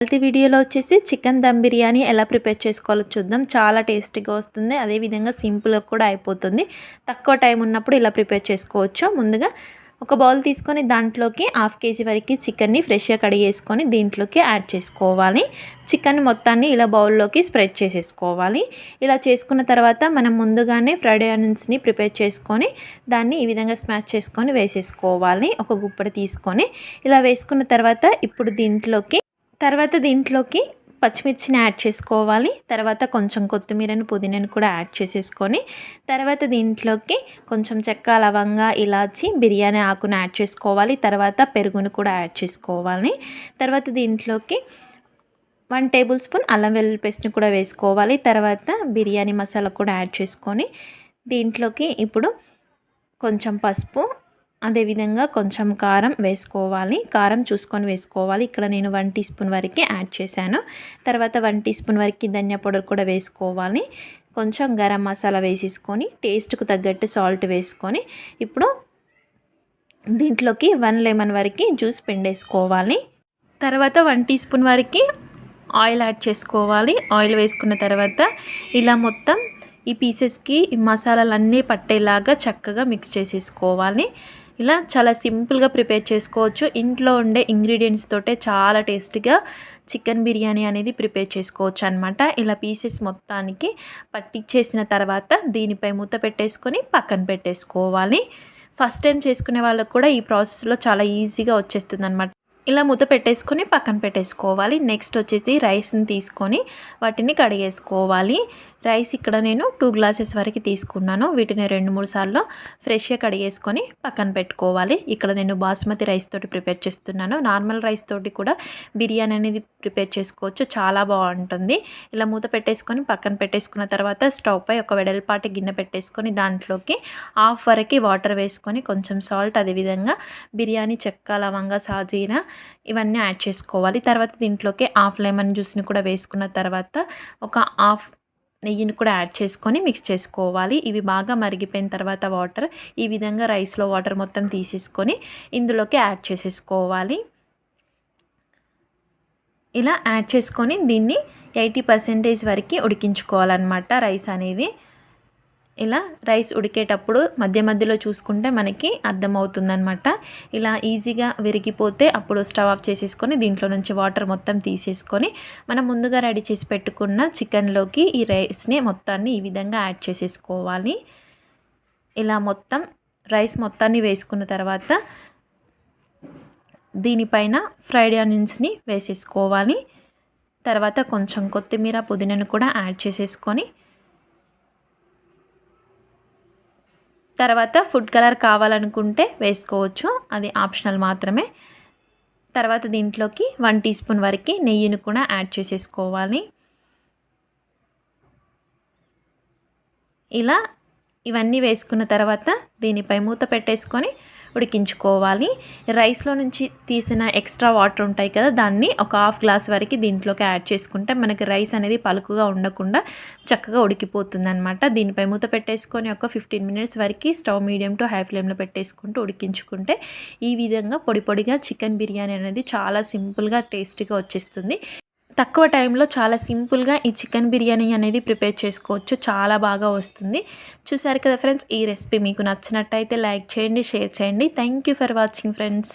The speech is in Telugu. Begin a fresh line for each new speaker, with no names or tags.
ఇవాల్టి వీడియోలో వచ్చేసి చికెన్ దమ్ బిర్యానీ ఎలా ప్రిపేర్ చేసుకోవాలో చూద్దాం. చాలా టేస్టీగా వస్తుంది. అదేవిధంగా సింపుల్గా కూడా అయిపోతుంది. తక్కువ టైం ఉన్నప్పుడు ఇలా ప్రిపేర్ చేసుకోవచ్చు. ముందుగా ఒక బౌల్ తీసుకొని దాంట్లోకి హాఫ్ కేజీ వరకు చికెన్ని ఫ్రెష్గా కడిగేసుకొని దీంట్లోకి యాడ్ చేసుకోవాలి. చికెన్ మొత్తాన్ని ఇలా బౌల్లోకి స్ప్రెడ్ చేసేసుకోవాలి. ఇలా చేసుకున్న తర్వాత మనం ముందుగానే ఫ్రైడ్ ఆనియన్స్ని ప్రిపేర్ చేసుకొని దాన్ని ఈ విధంగా స్మాష్ చేసుకొని వేసేసుకోవాలి. ఒక గుప్పడి తీసుకొని ఇలా వేసుకున్న తర్వాత ఇప్పుడు దీంట్లోకి తర్వాత దీంట్లోకి పచ్చిమిర్చిని యాడ్ చేసుకోవాలి. తర్వాత కొంచెం కొత్తిమీరని పుదీనాను కూడా యాడ్ చేసేసుకొని తర్వాత దీంట్లోకి కొంచెం చెక్క లవంగా ఇలాచి బిర్యానీ ఆకును యాడ్ చేసుకోవాలి. తర్వాత పెరుగును కూడా యాడ్ చేసుకోవాలి. తర్వాత దీంట్లోకి వన్ టేబుల్ స్పూన్ అల్లం వెల్లుల్లి పేస్ట్ని కూడా వేసుకోవాలి. తర్వాత బిర్యానీ మసాలా కూడా యాడ్ చేసుకొని దీంట్లోకి ఇప్పుడు కొంచెం పసుపు అదేవిధంగా కొంచెం కారం వేసుకోవాలి. కారం చూసుకొని వేసుకోవాలి. ఇక్కడ నేను వన్ టీ స్పూన్ వరకు యాడ్ చేశాను. తర్వాత వన్ టీ స్పూన్ వరకు ధనియా పౌడర్ కూడా వేసుకోవాలి. కొంచెం గరం మసాలా వేసేసుకొని టేస్ట్కు తగ్గట్టు సాల్ట్ వేసుకొని ఇప్పుడు దీంట్లోకి వన్ లెమన్ వరకు జ్యూస్ పిండేసుకోవాలి. తర్వాత వన్ టీ స్పూన్ వరకు ఆయిల్ యాడ్ చేసుకోవాలి. ఆయిల్ వేసుకున్న తర్వాత ఇలా మొత్తం ఈ పీసెస్కి ఈ మసాలాలన్నీ పట్టేలాగా చక్కగా మిక్స్ చేసేసుకోవాలి. ఇలా చాలా సింపుల్గా ప్రిపేర్ చేసుకోవచ్చు. ఇంట్లో ఉండే ఇంగ్రీడియంట్స్ తోటే చాలా టేస్టీగా చికెన్ బిర్యానీ అనేది ప్రిపేర్ చేసుకోవచ్చు అనమాట ఇలా పీసెస్ మొత్తానికి పట్టించేసిన తర్వాత దీనిపై మూత పెట్టేసుకొని పక్కన పెట్టేసుకోవాలి. ఫస్ట్ టైం చేసుకునే వాళ్ళకు కూడా ఈ ప్రాసెస్లో చాలా ఈజీగా వచ్చేస్తుంది అనమాట ఇలా మూత పెట్టేసుకొని పక్కన పెట్టేసుకోవాలి. నెక్స్ట్ వచ్చేసి రైస్ని తీసుకొని వాటిని కడిగేసుకోవాలి. రైస్ ఇక్కడ నేను టూ గ్లాసెస్ వరకు తీసుకున్నాను. వీటిని రెండు మూడు సార్లు ఫ్రెష్గా కడిగేసుకొని పక్కన పెట్టుకోవాలి. ఇక్కడ నేను బాస్మతి రైస్ తోటి ప్రిపేర్ చేస్తున్నాను. నార్మల్ రైస్ తోటి కూడా బిర్యానీ అనేది ప్రిపేర్ చేసుకోవచ్చు. చాలా బాగుంటుంది. ఇలా మూత పెట్టేసుకొని పక్కన పెట్టేసుకున్న తర్వాత స్టవ్ పై ఒక వెడల్పాటి గిన్నె పెట్టేసుకొని దాంట్లోకి హాఫ్ వరకు వాటర్ వేసుకొని కొంచెం సాల్ట్ అదేవిధంగా బిర్యానీ చెక్క లవంగా సాజీరా ఇవన్నీ యాడ్ చేసుకోవాలి. తర్వాత దీంట్లోకి హాఫ్ లెమన్ జ్యూస్ని కూడా వేసుకున్న తర్వాత ఒక హాఫ్ నెయ్యిని కూడా యాడ్ చేసుకొని మిక్స్ చేసుకోవాలి. ఇవి బాగా మరిగిపోయిన తర్వాత వాటర్ ఈ విధంగా రైస్లో వాటర్ మొత్తం తీసేసుకొని ఇందులోకి యాడ్ చేసేసుకోవాలి. ఇలా యాడ్ చేసుకొని దీన్ని ఎయిటీ పర్సెంటేజ్ వరకు ఉడికించుకోవాలన్నమాట రైస్ అనేది. ఇలా రైస్ ఉడికేటప్పుడు మధ్య మధ్యలో చూసుకుంటే మనకి అర్థమవుతుందనమాట ఇలా ఈజీగా విరిగిపోతే అప్పుడు స్టవ్ ఆఫ్ చేసేసుకొని దీంట్లో నుంచి వాటర్ మొత్తం తీసేసుకొని మనం ముందుగా రెడీ చేసి పెట్టుకున్న చికెన్లోకి ఈ రైస్ని మొత్తాన్ని ఈ విధంగా యాడ్ చేసేసుకోవాలి. ఇలా మొత్తం రైస్ మొత్తాన్ని వేసుకున్న తర్వాత దీనిపైన ఫ్రైడ్ ఆనియన్స్ని వేసేసుకోవాలి. తర్వాత కొంచెం కొత్తిమీర పుదీనాను కూడా యాడ్ చేసేసుకొని తర్వాత ఫుడ్ కలర్ కావాలనుకుంటే వేసుకోవచ్చు. అది ఆప్షనల్ మాత్రమే. తర్వాత దీంట్లోకి వన్ టీ స్పూన్ వరకు నెయ్యిని కూడా యాడ్ చేసేసుకోవాలి. ఇలా ఇవన్నీ వేసుకున్న తర్వాత దీనిపై మూత పెట్టేసుకొని ఉడికించుకోవాలి. రైస్లో నుంచి తీసిన ఎక్స్ట్రా వాటర్ ఉంటాయి కదా దాన్ని ఒక హాఫ్ గ్లాస్ వరకు దీంట్లోకి యాడ్ చేసుకుంటే మనకి రైస్ అనేది పలుకుగా ఉండకుండా చక్కగా ఉడికిపోతుంది అనమాట దీనిపై మూత పెట్టేసుకొని ఒక ఫిఫ్టీన్ మినిట్స్ వరకు స్టవ్ మీడియం టు హై ఫ్లేమ్లో పెట్టేసుకుంటూ ఉడికించుకుంటే ఈ విధంగా పొడి పొడిగా చికెన్ బిర్యానీ అనేది చాలా సింపుల్గా టేస్టీగా వచ్చేస్తుంది. తక్కువ టైంలో చాలా సింపుల్గా ఈ చికెన్ బిర్యానీ అనేది ప్రిపేర్ చేసుకోవచ్చు. చాలా బాగా వస్తుంది. చూసారు కదా ఫ్రెండ్స్ ఈ రెసిపీ మీకు నచ్చినట్టయితే లైక్ చేయండి షేర్ చేయండి. Thank you for watching friends.